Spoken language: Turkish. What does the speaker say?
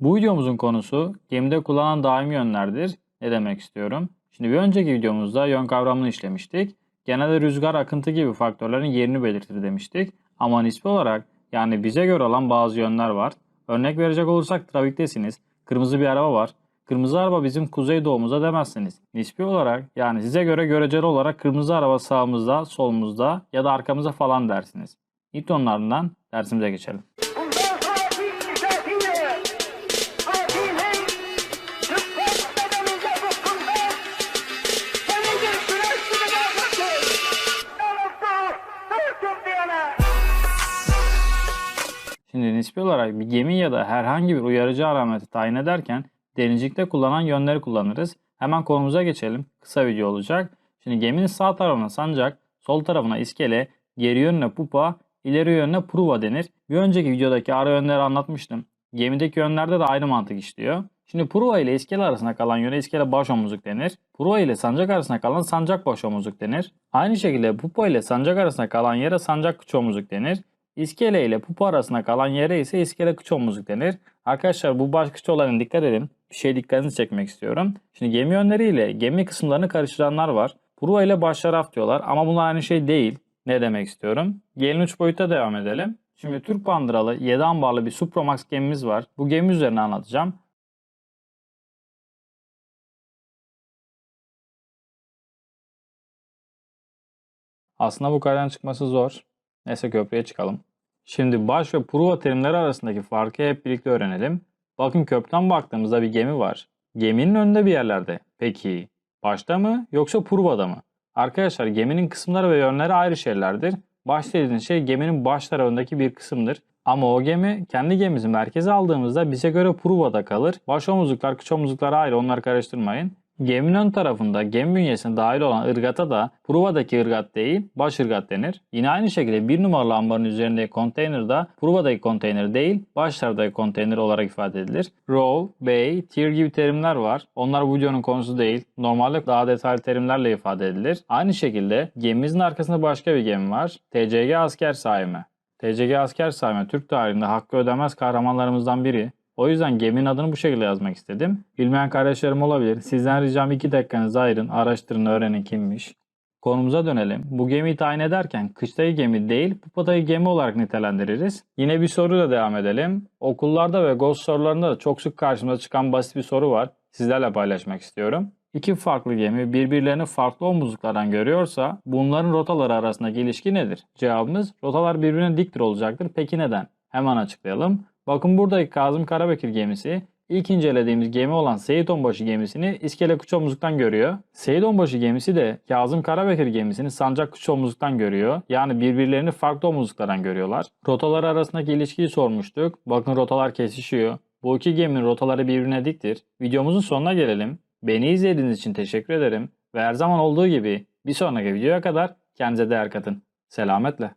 Bu videomuzun konusu gemide kullanılan daimi yönlerdir. Ne demek istiyorum? Şimdi bir önceki videomuzda yön kavramını işlemiştik. Genelde rüzgar, akıntı gibi faktörlerin yerini belirtir demiştik. Ama nispi olarak yani bize göre olan bazı yönler var. Örnek verecek olursak trafiktesiniz. Kırmızı bir araba var. Kırmızı araba bizim kuzey doğumuza demezsiniz. Nispi olarak yani size göre göreceli olarak kırmızı araba sağımızda, solumuzda ya da arkamızda falan dersiniz. Newtonlarından dersimize geçelim. Şimdi nispi olarak bir gemi ya da herhangi bir uyarıcı alameti tayin ederken denizcilikte kullanılan yönleri kullanırız. Hemen konumuza geçelim. Kısa video olacak. Şimdi geminin sağ tarafına sancak, sol tarafına iskele, geri yönüne pupa, ileri yönüne pruva denir. Bir önceki videodaki ara yönleri anlatmıştım. Gemideki yönlerde de aynı mantık işliyor. Şimdi pruva ile iskele arasında kalan yöne iskele baş omuzluk denir. Pruva ile sancak arasında kalan sancak baş omuzluk denir. Aynı şekilde pupa ile sancak arasında kalan yere sancak kıç omuzluk denir. İskele ile pupa arasında kalan yere ise iskele kıç omuzluk denir. Arkadaşlar bu baş kıç olayına dikkat edin. Bir şey dikkatinizi çekmek istiyorum. Şimdi gemi yönleriyle gemi kısımlarını karıştıranlar var. Pruva ile baş taraf diyorlar ama bunlar aynı şey değil. Ne demek istiyorum? Gelin uç boyutta devam edelim. Şimdi Türk bandıralı 7 ambarlı bir Supramax gemimiz var. Bu gemi üzerine anlatacağım. Aslında bu kaydan çıkması zor. Neyse köprüye çıkalım. Şimdi baş ve pruva terimleri arasındaki farkı hep birlikte öğrenelim. Bakın köprüden baktığımızda bir gemi var. Geminin önünde bir yerlerde. Peki başta mı yoksa pruvada mı? Arkadaşlar geminin kısımları ve yönleri ayrı şeylerdir. Baş dediğiniz şey geminin baş tarafındaki bir kısımdır. Ama o gemi kendi gemimizi merkeze aldığımızda bize göre pruvada kalır. Baş omuzluklar, kıç omuzluklar ayrı onları karıştırmayın. Geminin ön tarafında gemi bünyesine dahil olan ırgata da pruvadaki ırgat değil baş ırgat denir. Yine aynı şekilde bir numaralı ambarın üzerindeki konteyner da pruvadaki konteyner değil baş taraftaki konteyner olarak ifade edilir. Row, bay, tier gibi terimler var. Onlar bu videonun konusu değil. Normalde daha detaylı terimlerle ifade edilir. Aynı şekilde gemimizin arkasında başka bir gemi var. TCG asker saimi. TCG asker saimi Türk tarihinde hakkı ödemez kahramanlarımızdan biri. O yüzden geminin adını bu şekilde yazmak istedim. Bilmeyen kardeşlerim olabilir. Sizden ricam 2 dakikanızı ayırın, araştırın, öğrenin kimmiş. Konumuza dönelim. Bu gemiyi tayin ederken kıştaki gemi değil, pupadaki gemi olarak nitelendiririz. Yine bir soruyla devam edelim. Okullarda ve ghost sorularında da çok sık karşımıza çıkan basit bir soru var. Sizlerle paylaşmak istiyorum. İki farklı gemi birbirlerini farklı omuzluklardan görüyorsa bunların rotaları arasındaki ilişki nedir? Cevabımız rotalar birbirine diktir olacaktır. Peki neden? Hemen açıklayalım. Bakın buradaki Kazım Karabekir gemisi ilk incelediğimiz gemi olan Seyit Onbaşı gemisini İskele Kıç Omuzluk'tan görüyor. Seyit Onbaşı gemisi de Kazım Karabekir gemisini Sancak Kıç Omuzluk'tan görüyor. Yani birbirlerini farklı omuzluklardan görüyorlar. Rotalar arasındaki ilişkiyi sormuştuk. Bakın rotalar kesişiyor. Bu iki geminin rotaları birbirine diktir. Videomuzun sonuna gelelim. Beni izlediğiniz için teşekkür ederim. Ve her zaman olduğu gibi bir sonraki videoya kadar kendinize değer katın. Selametle.